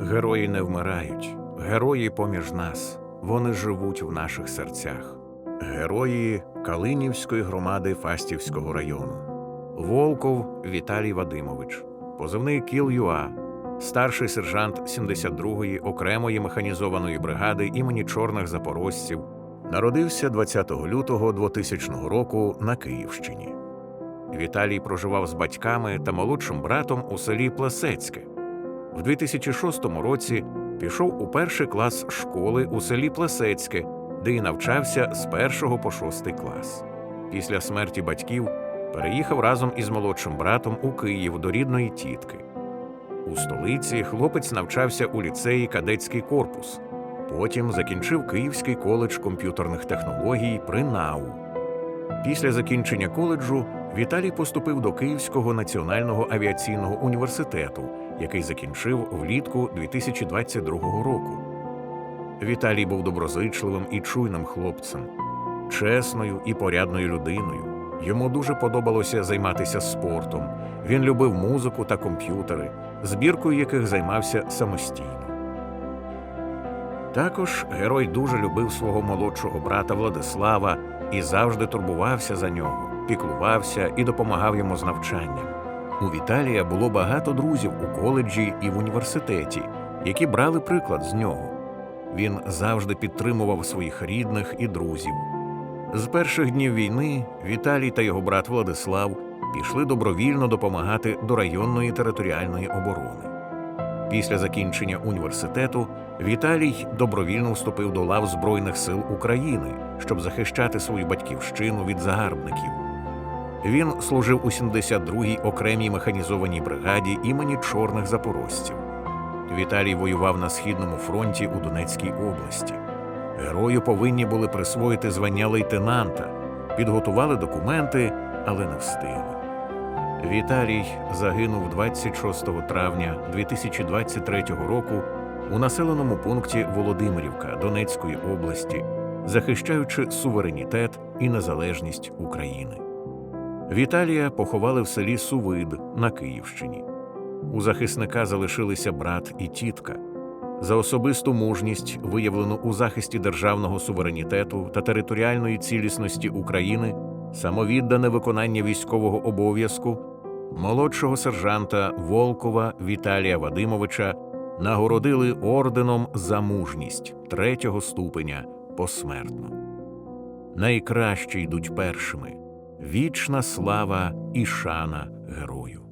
Герої не вмирають, герої поміж нас, вони живуть в наших серцях. Герої Калинівської громади Фастівського району. Волков Віталій Вадимович, позивний Кіл ЮА, старший сержант 72-ї окремої механізованої бригади імені чорних запорожців, народився 20 лютого 2000 року на Київщині. Віталій проживав з батьками та молодшим братом у селі Плесецьке. В 2006 році пішов у перший клас школи у селі Плесецьке, де й навчався з першого по шостий клас. Після смерті батьків переїхав разом із молодшим братом у Київ до рідної тітки. У столиці хлопець навчався у ліцеї Кадетський корпус. Потім закінчив Київський коледж комп'ютерних технологій при НАУ. Після закінчення коледжу Віталій поступив до Київського національного авіаційного університету, який закінчив влітку 2022 року. Віталій був доброзичливим і чуйним хлопцем, чесною і порядною людиною. Йому дуже подобалося займатися спортом. Він любив музику та комп'ютери, збіркою яких займався самостійно. Також герой дуже любив свого молодшого брата Владислава і завжди турбувався за нього, піклувався і допомагав йому з навчанням. У Віталія було багато друзів у коледжі і в університеті, які брали приклад з нього. Він завжди підтримував своїх рідних і друзів. З перших днів війни Віталій та його брат Владислав пішли добровільно допомагати до районної територіальної оборони. Після закінчення університету Віталій добровільно вступив до лав Збройних сил України, щоб захищати свою батьківщину від загарбників. Він служив у 72-й окремій механізованій бригаді імені чорних запорожців. Віталій воював на східному фронті у Донецькій області. Герою повинні були присвоїти звання лейтенанта, підготували документи, але не встигли. Віталій загинув 26 травня 2023 року у населеному пункті Володимирівка Донецької області, захищаючи суверенітет і незалежність України. Віталія поховали в селі Сувид на Київщині. У захисника залишилися брат і тітка. За особисту мужність, виявлену у захисті державного суверенітету та територіальної цілісності України, самовіддане виконання військового обов'язку, молодшого сержанта Волкова Віталія Вадимовича нагородили орденом за мужність третього ступеня посмертно. Найкращі йдуть першими. Вічна слава і шана герою.